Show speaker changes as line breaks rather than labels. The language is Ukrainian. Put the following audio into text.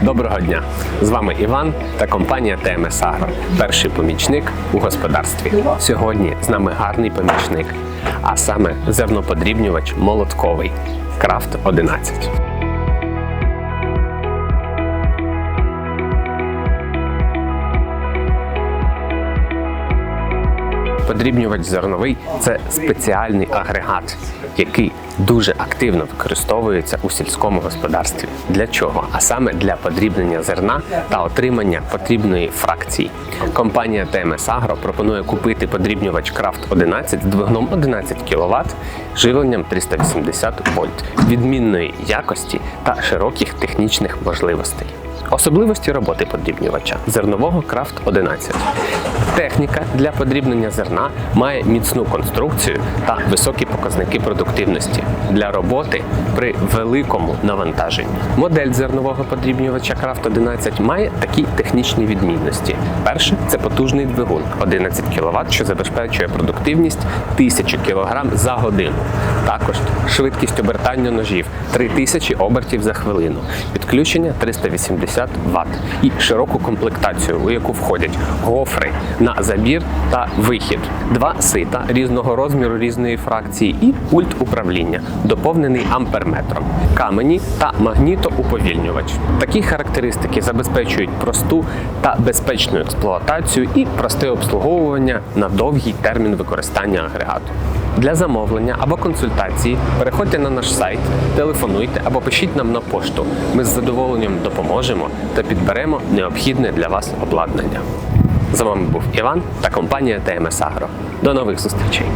Доброго дня! З вами Іван та компанія ТМС Агро, перший помічник у господарстві. Сьогодні з нами гарний помічник, а саме зерноподрібнювач молотковий Крафт 11. Подрібнювач зерновий це спеціальний агрегат, який дуже активно використовується у сільському господарстві. Для чого? А саме для подрібнення зерна та отримання потрібної фракції. Компанія ТМС Агро пропонує купити подрібнювач Крафт 11 з двигуном 11 кВт живленням 380 вольт, відмінної якості та широких технічних можливостей. Особливості роботи подрібнювача зернового Крафт 11. Техніка для подрібнення зерна має міцну конструкцію та високі показники продуктивності для роботи при великому навантаженні. Модель зернового подрібнювача Крафт 11 має такі технічні відмінності. Перше це потужний двигун 11 кВт, що забезпечує продуктивність 1000 кг за годину. Також швидкість обертання ножів 3000 обертів за хвилину, підключення 380 Вт і широку комплектацію, у яку входять гофри на забір та вихід, два сита різного розміру різної фракції і пульт управління, доповнений амперметром, камені та магнітоуповільнювач. Такі характеристики забезпечують просту та безпечну експлуатацію і просте обслуговування на довгий термін використання агрегату. Для замовлення або консультації переходьте на наш сайт, телефонуйте або пишіть нам на пошту. Ми з задоволенням допоможемо та підберемо необхідне для вас обладнання. З вами був Іван та компанія ТМС Агро. До нових зустрічей!